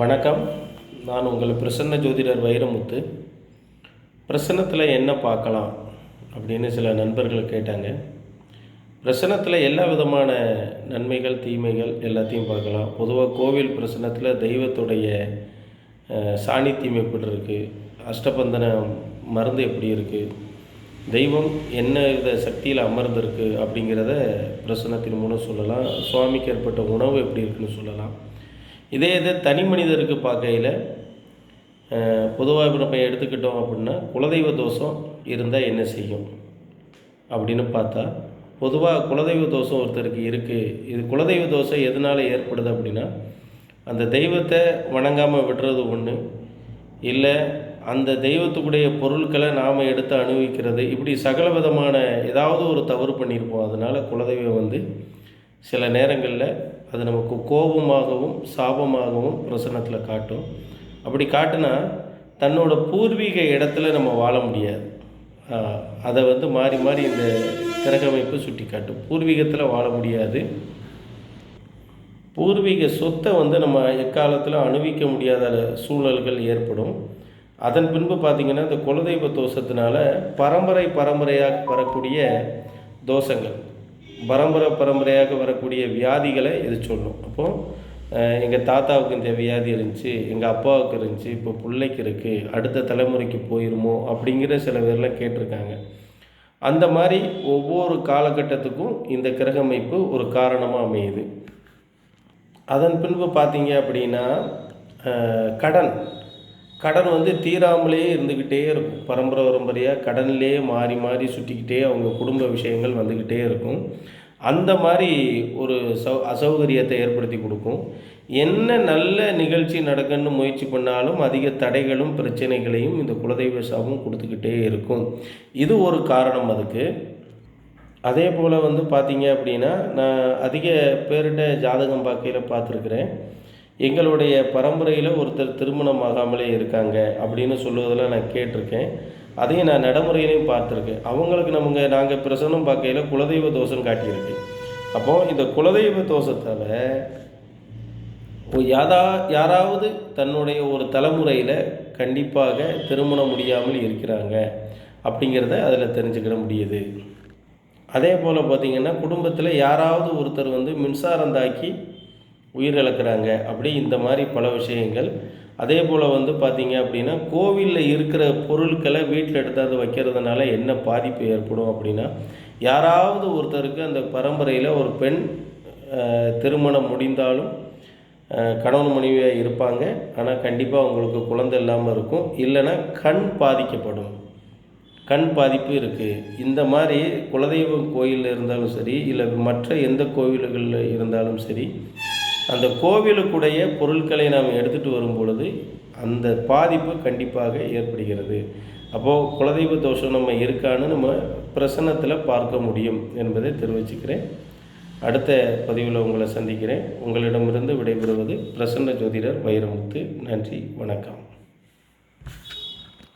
வணக்கம். நான் உங்கள் பிரசன்ன ஜோதிடர் வைரமுத்து. பிரசன்னத்தில் என்ன பார்க்கலாம் அப்படின்னு சில நண்பர்கள் கேட்டாங்க. பிரசன்னத்தில் எல்லா விதமான நன்மைகள் தீமைகள் எல்லாத்தையும் பார்க்கலாம். பொதுவாக கோவில் பிரசன்னத்தில் தெய்வத்துடைய சாணித்தியம் எப்படி இருக்குது அஷ்டபந்தன மருந்து எப்படி இருக்குது தெய்வம் என்ன வித சக்தியில் அமர்ந்திருக்கு அப்படிங்கிறத பிரசன்னத்தின் மூலம் சொல்லலாம். சுவாமிக்கு ஏற்பட்ட உணவு எப்படி இருக்குன்னு சொல்லலாம். இதே இது தனி மனிதருக்கு பார்க்கையில் பொதுவாக இப்போ நம்ம எடுத்துக்கிட்டோம் அப்படின்னா குலதெய்வ தோஷம் இருந்தால் என்ன செய்யும்? அப்படின்னு பார்த்தா பொதுவாக குலதெய்வ தோஷம் ஒருத்தருக்கு இருக்குது இது குலதெய்வ தோஷம் எதனால் ஏற்படுது அப்படின்னா அந்த தெய்வத்தை வணங்காமல் விடுறது ஒன்று இல்லை அந்த தெய்வத்துக்குடைய பொருட்களை நாம் எடுத்து அனுபவிக்கிறது இப்படி சகல விதமான ஏதாவது ஒரு தவறு பண்ணியிருப்போம். அதனால் குலதெய்வம் வந்து சில நேரங்களில் அது நமக்கு கோபமாகவும் சாபமாகவும் பிரசன்னத்தில் காட்டும். அப்படி காட்டினா தன்னோட பூர்வீக இடத்துல நம்ம வாழ முடியாது. அதை வந்து மாறி மாறி இந்த கிரகமைப்பு சுட்டி காட்டும் பூர்வீகத்தில் வாழ முடியாது. பூர்வீக சொத்தை வந்து நம்ம எக்காலத்தில் அணுவிக்க முடியாத சூழல்கள் ஏற்படும். அதன் பின்பு பார்த்திங்கன்னா இந்த குலதெய்வ தோஷத்தினால பரம்பரை பரம்பரையாக வரக்கூடிய தோஷங்கள். பரம்பரை பரம்பரையாக வரக்கூடிய வியாதிகளை இது சொல்லும். அப்போது எங்கள் தாத்தாவுக்கு இந்த வியாதி இருந்துச்சு எங்கள் அப்பாவுக்கு இருந்துச்சு இப்போ பிள்ளைக்கு இருக்குது அடுத்த தலைமுறைக்கு போயிருமோ அப்படிங்கிற சில பேர்லாம் கேட்டிருக்காங்க. அந்த மாதிரி ஒவ்வொரு காலகட்டத்துக்கும் இந்த கிரகமைப்பு ஒரு காரணமாக அமையுது. அதன் பின்பு பார்த்தீங்க அப்படின்னா கடன். கடன் வந்து தீராமலே இருந்துக்கிட்டே இருக்கும். பரம்பரை பரம்பரையாக கடன்லேயே மாறி மாறி சுற்றிக்கிட்டே அவங்க குடும்ப விஷயங்கள் வந்துக்கிட்டே இருக்கும். அந்த மாதிரி ஒரு சௌ அசௌகரியத்தை ஏற்படுத்தி கொடுக்கும். என்ன நல்ல நிகழ்ச்சி நடக்கணும்னு முயற்சி பண்ணாலும் அதிக தடைகளும் பிரச்சனைகளையும் இந்த குலதெய்வ சாபம் கொடுத்துக்கிட்டே இருக்கும். இது ஒரு காரணம் அதுக்கு. அதே போல் வந்து பார்த்தீங்க அப்படின்னா நான் அதிக பேர்கிட்ட ஜாதகம் பார்க்கையில் பார்த்துருக்குறேன். எங்களுடைய பரம்பரையில் ஒருத்தர் திருமணம் ஆகாமலே இருக்காங்க அப்படின்னு சொல்லுவதெல்லாம் நான் கேட்டிருக்கேன். அதையும் நான் நடைமுறையிலையும் பார்த்துருக்கேன். அவங்களுக்கு நமக்கு நாங்கள் பிரசனம் பார்க்கையில் குலதெய்வ தோஷம் காட்டியிருக்கு. அப்போது இந்த குலதெய்வ தோஷத்தால் யாரா யாராவது தன்னுடைய ஒரு தலைமுறையில் கண்டிப்பாக திருமணம் முடியாமல் இருக்கிறாங்க அப்படிங்கிறத அதில் தெரிஞ்சுக்கிட முடியுது. அதே போல் பார்த்திங்கன்னா குடும்பத்தில் யாராவது ஒருத்தர் வந்து மின்சாரம் தாக்கி உயிரிழக்கிறாங்க அப்படி இந்த மாதிரி பல விஷயங்கள். அதே போல் வந்து பார்த்திங்க அப்படின்னா கோவிலில் இருக்கிற பொருட்களை வீட்டில் எடுத்தாந்து வைக்கிறதுனால என்ன பாதிப்பு ஏற்படும் அப்படின்னா யாராவது ஒருத்தருக்கு அந்த பரம்பரையில் ஒரு பெண் திருமணம் முடிந்தாலும் கணவன் மனைவியாக இருப்பாங்க. ஆனால் கண்டிப்பாக அவங்களுக்கு குழந்தை இல்லாமல் இருக்கும். இல்லைன்னா கண் பாதிக்கப்படும். கண் பாதிப்பு இருக்குது இந்த மாதிரி குலதெய்வம் கோயிலில் இருந்தாலும் சரி இல்லை மற்ற எந்த கோவில்களில் இருந்தாலும் சரி அந்த கோவிலுக்குடைய பொருட்களை நாம் எடுத்துகிட்டு வரும் பொழுது அந்த பாதிப்பு கண்டிப்பாக ஏற்படுகிறது. அப்போது குலதெய்வ தோஷம் நம்ம இருக்கான்னு நம்ம பிரசன்னத்தில் பார்க்க முடியும் என்பதை தெரிவிச்சுக்கிறேன். அடுத்த பதிவில் உங்களை சந்திக்கிறேன். உங்களிடமிருந்து விடைபெறுவது பிரசன்ன ஜோதிடர் வைரமுத்து. நன்றி வணக்கம்.